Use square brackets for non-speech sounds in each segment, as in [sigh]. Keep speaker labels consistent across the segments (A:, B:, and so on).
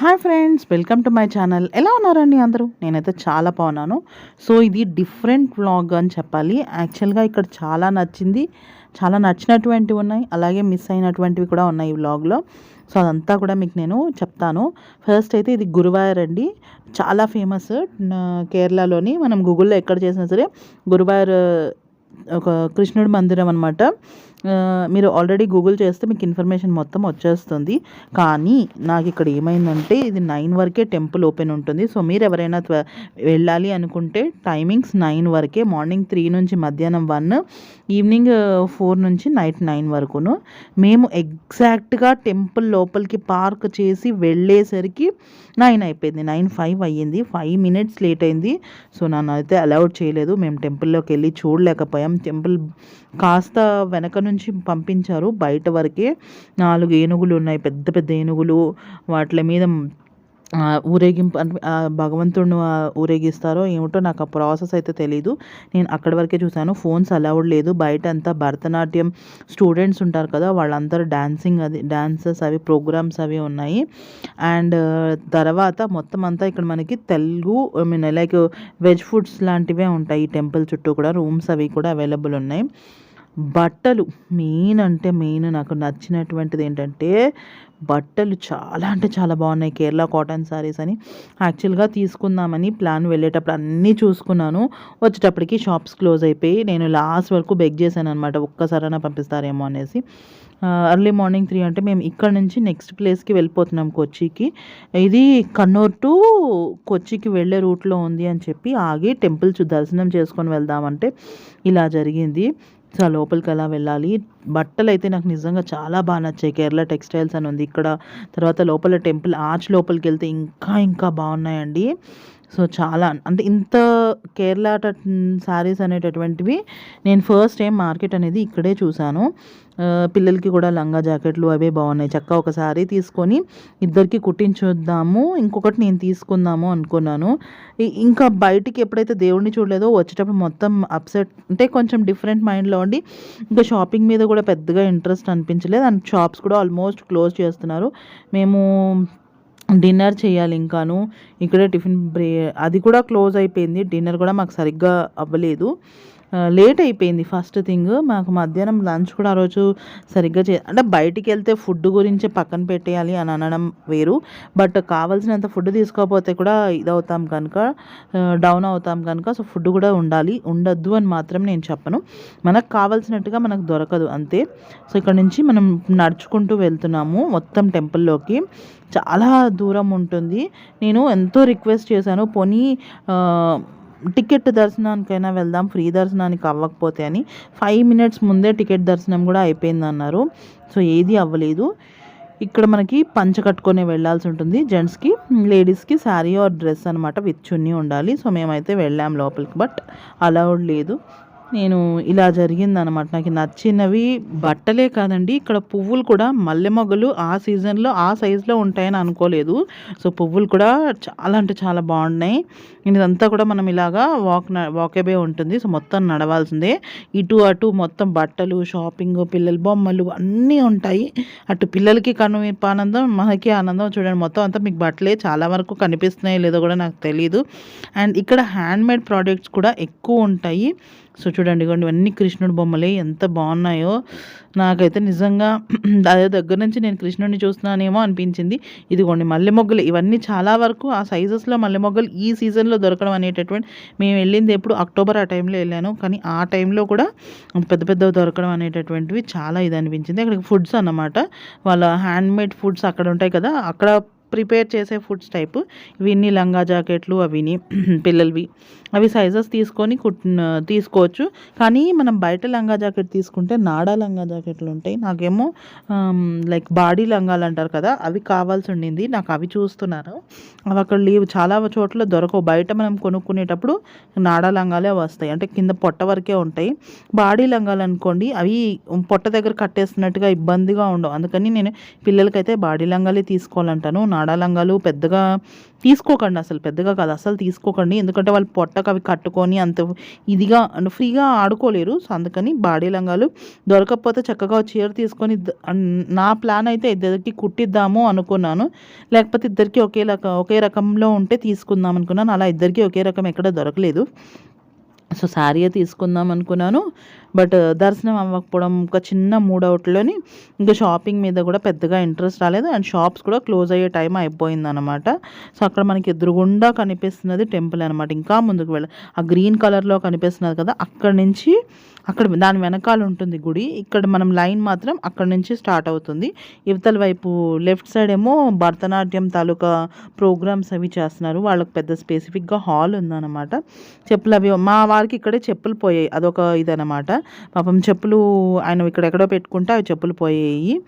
A: Hi friends welcome to my channel. ఎలా ఉన్నారండి అందరూ? నేనైతే చాలా బాగున్నాను. సో ఇది డిఫరెంట్ వ్లాగ్ అని చెప్పాలి. యాక్చువల్గా ఇక్కడ చాలా నచ్చింది చాలా నచ్చినటువంటివి ఉన్నాయి. అలాగే మిస్ అయినటువంటివి కూడా ఉన్నాయి ఈ వ్లాగ్లో. సో అదంతా కూడా మీకు నేను చెప్తాను. ఫస్ట్ అయితే ఇది గురువాయర్ అండి. చాలా ఫేమస్ కేరళలోని మనం గూగుల్లో ఎక్కడ చేసినా సరే గురువాయర్ ఒక కృష్ణుడి మందిరం అనమాట మీరు ఆల్రెడీ గూగుల్ చేస్తే మీకు ఇన్ఫర్మేషన్ మొత్తం వచ్చేస్తుంది. కానీ నాకు ఇక్కడ ఏమైందంటే ఇది నైన్ వరకే టెంపుల్ ఓపెన్ ఉంటుంది. సో మీరు ఎవరైనా వెళ్ళాలి అనుకుంటే టైమింగ్స్ నైన్ వరకే మార్నింగ్ త్రీ నుంచి మధ్యాహ్నం వన్ ఈవినింగ్ ఫోర్ నుంచి నైట్ నైన్ వరకును. మేము ఎగ్జాక్ట్గా టెంపుల్ లోపలికి పార్క్ చేసి వెళ్ళేసరికి నైన్ అయిపోయింది. నైన్ ఫైవ్ అయ్యింది. ఫైవ్ మినిట్స్ లేట్ అయింది. సో నన్ను అయితే అలౌడ్ చేయలేదు. మేము టెంపుల్లోకి వెళ్ళి చూడలేకపోయాం. టెంపుల్ కాస్త వెనక నుంచి పంపించారు. బయట వరకే నాలుగు ఏనుగులు ఉన్నాయి. పెద్ద పెద్ద ఏనుగులు వాటి మీద ఊరేగింపు భగవంతుడిని ఊరేగిస్తారో ఏమిటో నాకు ఆ ప్రాసెస్ అయితే తెలీదు. నేను అక్కడి వరకే చూశాను. ఫోన్స్ అలౌడ్ లేదు. బయట అంతా భరతనాట్యం స్టూడెంట్స్ ఉంటారు కదా వాళ్ళందరూ డాన్సింగ్ అది డాన్సెస్ అవి ప్రోగ్రామ్స్ అవి ఉన్నాయి. అండ్ తర్వాత మొత్తం అంతా ఇక్కడ మనకి Telugu I mean like veg foods లాంటివే ఉంటాయి. ఈ టెంపుల్ చుట్టూ కూడా రూమ్స్ అవి కూడా అవైలబుల్ ఉన్నాయి. బట్టలు. మెయిన్ అంటే మెయిన్ నాకు నచ్చినటువంటిది ఏంటంటే బట్టలు చాలా అంటే చాలా బాగున్నాయి. కేరళ కాటన్ శారీస్ అని యాక్చువల్గా తీసుకుందామని ప్లాన్ వెళ్ళేటప్పుడు అన్నీ చూసుకున్నాను. వచ్చేటప్పటికి షాప్స్ క్లోజ్ అయిపోయి నేను లాస్ట్ వరకు బెగ్ చేశాను అనమాట ఒక్కసారైనా పంపిస్తారేమో అనేసి. అర్లీ మార్నింగ్ త్రీ అంటే మేము ఇక్కడ నుంచి నెక్స్ట్ ప్లేస్కి వెళ్ళిపోతున్నాం కొచ్చికి. ఇది కన్నూర్ టు కొచ్చికి వెళ్ళే రూట్లో ఉంది అని చెప్పి ఆగి టెంపుల్స్ దర్శనం చేసుకొని వెళ్దామంటే ఇలా జరిగింది. సో ఆ లోపలికి అలా వెళ్ళాలి. బట్టలు అయితే నాకు నిజంగా చాలా బాగా నచ్చాయి. కేరళ టెక్స్టైల్స్ అని ఉంది. ఇక్కడ తర్వాత లోపల టెంపుల్ ఆర్చ్ లోపలికి వెళ్తే ఇంకా ఇంకా బాగున్నాయండి. సో చాలా. అంటే ఇంత కేరళ శారీస్ అనేటటువంటివి నేను ఫస్ట్ టైం మార్కెట్ అనేది ఇక్కడే చూశాను పిల్లలకి కూడా లంగా జాకెట్లు అవే బాగున్నాయి. చక్క ఒక శారీ తీసుకొని ఇద్దరికి కుట్టించుద్దాము ఇంకొకటి నేను తీసుకుందాము అనుకున్నాను. ఇంకా బయటికి ఎప్పుడైతే దేవుడిని చూడలేదో వచ్చేటప్పుడు మొత్తం అప్సెట్ అంటే కొంచెం డిఫరెంట్ మైండ్లో ఉండి ఇంకా షాపింగ్ మీద కూడా పెద్దగా ఇంట్రెస్ట్ అనిపించలేదు. అండ్ షాప్స్ కూడా ఆల్మోస్ట్ క్లోజ్ చేస్తున్నారు. మేము డిన్నర్ చేయాలి ఇంకాను. ఇక్కడే టిఫిన్ బ్రే అది కూడా క్లోజ్ అయిపోయింది. డిన్నర్ కూడా మాకు సరిగ్గా అవ్వలేదు. లేట్ అయిపోయింది ఫస్ట్ థింగ్ మాకు మధ్యాహ్నం లంచ్ కూడా ఆ రోజు సరిగ్గా చే అంటే బయటికి వెళ్తే ఫుడ్ గురించి పక్కన పెట్టేయాలి అని అనడం వేరు. బట్ కావాల్సినంత ఫుడ్ తీసుకోకపోతే కూడా ఇదవుతాం కనుక డౌన్ అవుతాం కనుక సో ఫుడ్ కూడా ఉండాలి. ఉండద్దు అని మాత్రం నేను చెప్పను. మనకు కావాల్సినట్టుగా మనకు దొరకదు అంతే. సో ఇక్కడ నుంచి మనం నడుచుకుంటూ వెళ్తున్నాము మొత్తం టెంపుల్లోకి చాలా దూరం ఉంటుంది. నేను ఎంతో రిక్వెస్ట్ చేశాను. పోనీ టికెట్ దర్శనానికైనా వెళ్దాం ఫ్రీ దర్శనానికి అవ్వకపోతే అని ఫైవ్ మినిట్స్ ముందే టికెట్ దర్శనం కూడా అయిపోయింది అన్నారు సో ఏది అవ్వలేదు. ఇక్కడ మనకి పంచ కట్టుకొని వెళ్ళాల్సి ఉంటుంది. జెంట్స్కి లేడీస్కి శారీ ఆర్ డ్రెస్ అనమాట విత్ చున్నీ ఉండాలి. సో మేమైతే వెళ్ళాం లోపలికి బట్ అలౌడ్ లేదు. నేను ఇలా జరిగిందనమాట నాకు నచ్చినవి బట్టలే కాదండి. ఇక్కడ పువ్వులు కూడా మల్లె మొగ్గలు ఆ సీజన్లో ఆ సైజులో ఉంటాయని అనుకోలేదు. సో పువ్వులు కూడా చాలా అంటే చాలా బాగున్నాయి. ఇదంతా కూడా మనం ఇలాగా వాక్ వాకేబే ఉంటుంది. సో మొత్తం నడవాల్సిందే. ఇటు అటు మొత్తం బట్టలు షాపింగ్ పిల్లల బొమ్మలు అన్నీ ఉంటాయి. అటు పిల్లలకి కనువిప్పు ఆనందం మనకి ఆనందం చూడండి. మొత్తం అంతా మీకు బట్టలే చాలా వరకు కనిపిస్తున్నాయి లేదో కూడా నాకు తెలియదు అండ్ ఇక్కడ హ్యాండ్మేడ్ ప్రోడక్ట్స్ కూడా ఎక్కువ ఉంటాయి. సో చూడండి ఇవ్వండి ఇవన్నీ కృష్ణుడి బొమ్మలే ఎంత బాగున్నాయో. నాకైతే నిజంగా [clears throat] అదే దగ్గర నుంచి నేను కృష్ణుడిని చూస్తున్నానేమో అనిపించింది. ఇదిగోండి మల్లె మొగ్గలు ఇవన్నీ చాలా వరకు ఆ సైజెస్లో మల్లె మొగ్గలు ఈ సీజన్లో దొరకడం అనేటటువంటి మేము వెళ్ళింది ఎప్పుడు అక్టోబర్ ఆ టైంలో వెళ్ళాను. కానీ ఆ టైంలో కూడా పెద్ద పెద్దవి దొరకడం అనేటటువంటివి చాలా ఇది అనిపించింది. అక్కడికి ఫుడ్స్ అన్నమాట. వాళ్ళ హ్యాండ్మేడ్ ఫుడ్స్ అక్కడ ఉంటాయి కదా అక్కడ ప్రిపేర్ చేసే ఫుడ్స్ టైప్ ఇవన్నీ లంగా జాకెట్లు అవిని [clears throat] పిల్లలవి. అవి సైజెస్ తీసుకొని కుట్ తీసుకోవచ్చు. కానీ మనం బయట లంగా జాకెట్ తీసుకుంటే నాడా లంగా జాకెట్లు ఉంటాయి. నాకేమో లైక్ బాడీ లంగాలు అంటారు కదా అవి కావాల్సి ఉండింది. నాకు అవి చూస్తున్నాను. అవి అక్కడ లీవ్. చాలా చోట్ల దొరకవు. బయట మనం కొనుక్కునేటప్పుడు నాడా లంగాలే వస్తాయి. అంటే కింద పొట్ట వరకే ఉంటాయి. బాడీ లంగాలు అనుకోండి అవి పొట్ట దగ్గర కట్టేస్తున్నట్టుగా ఇబ్బందిగా ఉండవు. అందుకని నేను పిల్లలకైతే బాడీ లంగాలే తీసుకోవాలంటాను. ఆడాలంగాలు పెద్దగా తీసుకోకండి అసలు పెద్దగా కాదు అసలు తీసుకోకండి. ఎందుకంటే వాళ్ళు పొట్టకు అవి కట్టుకొని అంత ఇదిగా అంటే ఫ్రీగా ఆడుకోలేరు. సో అందుకని బాడీ లంగాలు దొరకకపోతే చక్కగా చీర తీసుకొని నా ప్లాన్ అయితే ఇద్దరికి కుట్టిద్దాము అనుకున్నాను. లేకపోతే ఇద్దరికి ఒకే రకం ఒకే రకంలో ఉంటే తీసుకుందాం అనుకున్నాను. అలా ఇద్దరికి ఒకే రకం ఎక్కడ దొరకలేదు. సో శారీయే తీసుకుందాం అనుకున్నాను. బట్ దర్శనం అవ్వకపోవడం ఒక చిన్న మూడౌట్లోని ఇంకా షాపింగ్ మీద కూడా పెద్దగా ఇంట్రెస్ట్ రాలేదు. అండ్ షాప్స్ కూడా క్లోజ్ అయ్యే టైం అయిపోయింది అనమాట సో అక్కడ మనకి ఎదురుగుండా కనిపిస్తున్నది టెంపుల్ అనమాట ఇంకా ముందుకు వెళ్ళ ఆ గ్రీన్ కలర్లో కనిపిస్తున్నది కదా అక్కడ నుంచి అక్కడ దాని వెనకాల ఉంటుంది గుడి. ఇక్కడ మనం లైన్ మాత్రం అక్కడ నుంచి స్టార్ట్ అవుతుంది. ఇవతల వైపు లెఫ్ట్ సైడ్ ఏమో భరతనాట్యం తాలూకా ప్రోగ్రామ్స్ అవి చేస్తున్నారు. వాళ్ళకి పెద్ద స్పెసిఫిక్గా హాల్ ఉందన్నమాట. చెప్పులు అవి మా వారికి ఇక్కడే చెప్పులు పోయాయి. అదొక ఇదనమాట పాపం చెప్పులు ఆయన ఇక్కడెక్కడో పెట్టుకుంటే అవి చెప్పులు పోయాయి.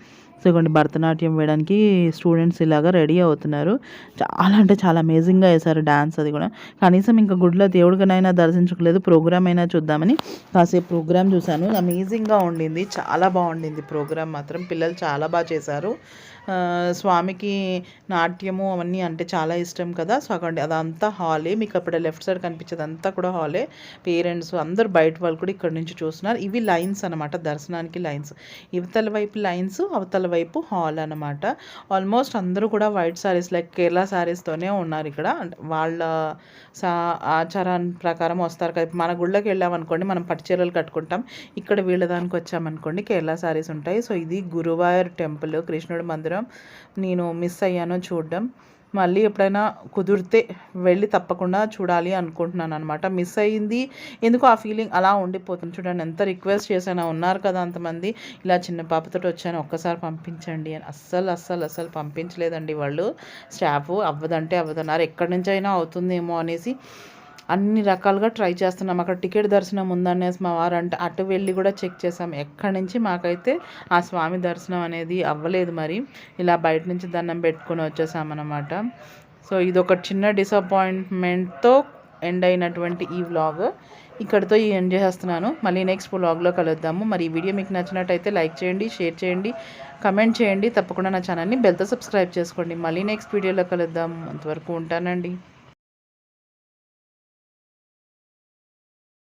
A: సో ఇవ్వండి భరతనాట్యం వేయడానికి స్టూడెంట్స్ ఇలాగా రెడీ అవుతున్నారు. చాలా అంటే చాలా అమేజింగ్గా వేశారు డ్యాన్స్ అది కూడా. కనీసం ఇంకా గుడిలో దేవుడికనైనా దర్శించుకోలేదు ప్రోగ్రామ్ అయినా చూద్దామని. కాసేపు ప్రోగ్రామ్ చూశాను. అమేజింగ్గా ఉండింది. చాలా బాగుండింది ప్రోగ్రామ్ మాత్రం. పిల్లలు చాలా బాగా చేశారు. స్వామికి నాట్యము అవన్నీ అంటే చాలా ఇష్టం కదా. సో అక్కడ అదంతా హాలే. మీకు అప్పుడు లెఫ్ట్ సైడ్ కనిపించేది అంతా కూడా హాలే. పేరెంట్స్ అందరు బయట వాళ్ళు కూడా ఇక్కడ నుంచి చూస్తున్నారు. ఇవి లైన్స్ అనమాట దర్శనానికి లైన్స్. ఇవతల వైపు లైన్స్ అవతల వైపు హాల్ అనమాట ఆల్మోస్ట్ అందరూ కూడా వైట్ సారీస్ లైక్ కేరళ సారీస్తోనే ఉన్నారు ఇక్కడ. వాళ్ళ సా ఆచారం ప్రకారం వస్తారు కదా. మన గుళ్ళకి వెళ్ళామనుకోండి మనం పట్టు చీరలు కట్టుకుంటాం. ఇక్కడ వీళ్ళ దానికి వచ్చామనుకోండి కేరళ సారీస్ ఉంటాయి. సో ఇది గురువాయూర్ టెంపుల్ కృష్ణుడి మందిరం నేను మిస్ అయ్యాను చూడడం. మళ్ళీ ఎప్పుడైనా కుదిరితే వెళ్ళి తప్పకుండా చూడాలి అనుకుంటున్నాను అనమాట మిస్ అయ్యింది. ఎందుకో ఆ ఫీలింగ్ అలా ఉండిపోతుంది. చూడండి ఎంత రిక్వెస్ట్ చేశాను ఉన్నారు కదా అంతమంది. ఇలా చిన్న పాపతో వచ్చాను ఒక్కసారి పంపించండి అని. అస్సలు అస్సలు అస్సలు పంపించలేదండి వాళ్ళు. స్టాఫ్ అవ్వదంటే అవ్వదన్నారు. ఎక్కడి నుంచి అయినా అవుతుందేమో అనేసి అన్ని రకాలుగా ట్రై చేస్తున్నాం. అక్కడ టికెట్ దర్శనం ఉందనేసి మా వారు అంటే అటు వెళ్ళి కూడా చెక్ చేసాం ఎక్కడి నుంచి మాకైతే ఆ స్వామి దర్శనం అనేది అవ్వలేదు మరి. ఇలా బయట నుంచి దండం పెట్టుకొని వచ్చేసామన్నమాట. సో ఇది ఒక చిన్న డిసప్పాయింట్మెంట్తో ఎండ్ అయినటువంటి ఈ వ్లాగ్ ఇక్కడితో ఈ ఎండ్ చేసేస్తున్నాను. మళ్ళీ నెక్స్ట్ వ్లాగ్లో కలుద్దాము. మరి ఈ వీడియో మీకు నచ్చినట్టయితే లైక్ చేయండి షేర్ చేయండి కమెంట్ చేయండి. తప్పకుండా నా ఛానల్ని బెల్తో సబ్స్క్రైబ్ చేసుకోండి. మళ్ళీ నెక్స్ట్ వీడియోలో కలుద్దాం. అంతవరకు ఉంటానండి.